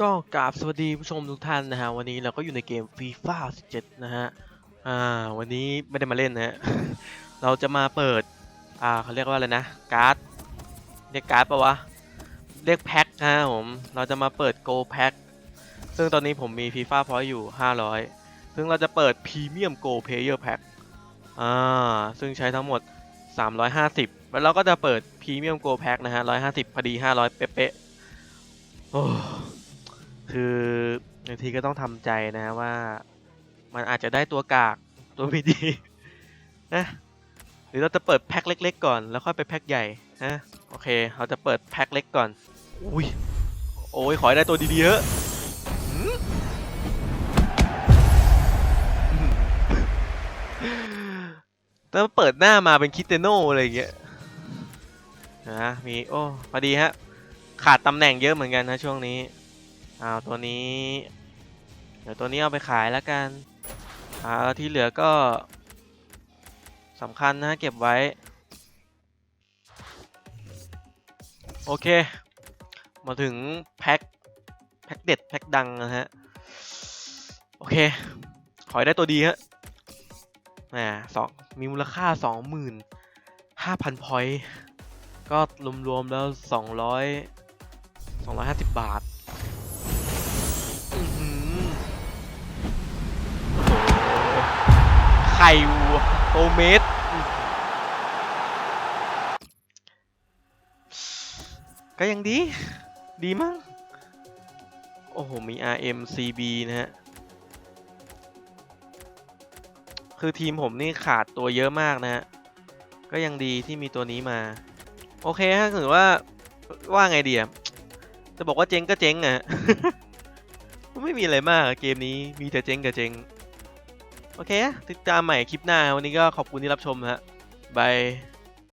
ก็กราบสวัสดีผู้ชมทุกท่านนะฮะ วันนี้เราก็อยู่ในเกม FIFA 17 นะฮะ อ่า วันนี้ไม่ได้มาเล่นนะฮะ เราจะมาเปิด อ่าเขาเรียกว่าอะไรนะ การ์ด เรียกการ์ดปะวะ เรียกแพ็คนะฮะผม เราจะมาเปิด Go Pack ซึ่งตอนนี้ผมมี FIFA Point อยู่ 500 ซึ่งเราจะเปิด Premium Go Player Pack อ่า ซึ่งใช้ทั้งหมด 350 แล้วเราก็จะเปิด Premium Go Pack นะฮะ 150 พอดี 500 เป๊ะๆโอ้ คือบางทีก็ต้องทำใจนะว่า มันอาจจะได้ตัวกากตัวไม่ดีนะหรือเราจะเปิดแพ็คเล็ก ๆ ก่อนแล้วค่อยไปแพ็คใหญ่นะโอเค เราจะเปิดแพ็คเล็กก่อนอุ้ยโอ้ยขอให้ได้ตัวดีๆเถอะแต่ว่าเปิดหน้ามาเป็นคิเตโน่อะไรอย่างเงี้ยนะมีโอ้พอดีฮะขาดตำแหน่งเยอะเหมือนกันนะช่วงนี้ เอาตัวนี้ เดี๋ยวตัวนี้เอาไปขายแล้วกัน อ่าแล้วที่เหลือก็สำคัญนะเก็บไว้ โอเค มาถึงแพ็คแพ็คเด็ดแพ็คดังนะฮะ โอเค ขอให้ได้ตัวดีฮะแหมสองมีมูลค่าสองหมื่นห้าพันพอยต์ก็รวมๆแล้วสองร้อยสองร้อยห้าสิบบาท ไข่วัวโอเมสก็ยังดี ดีมั้ง โอ้โห มี RM CB นะฮะ คือทีมผมนี่ขาดตัวเยอะมากนะฮะ ก็ยังดีที่มีตัวนี้มา โอเคฮะถือว่า ว่าไงดีอะจะบอกว่าเจ๊งก็เจ๊งอะไม่มีอะไรมากเกมนี้มีแต่เจ๊งกับเจ๊ง โอเคติดตามใหม่คลิปหน้า วันนี้ก็ขอบคุณที่รับชมนะฮะบาย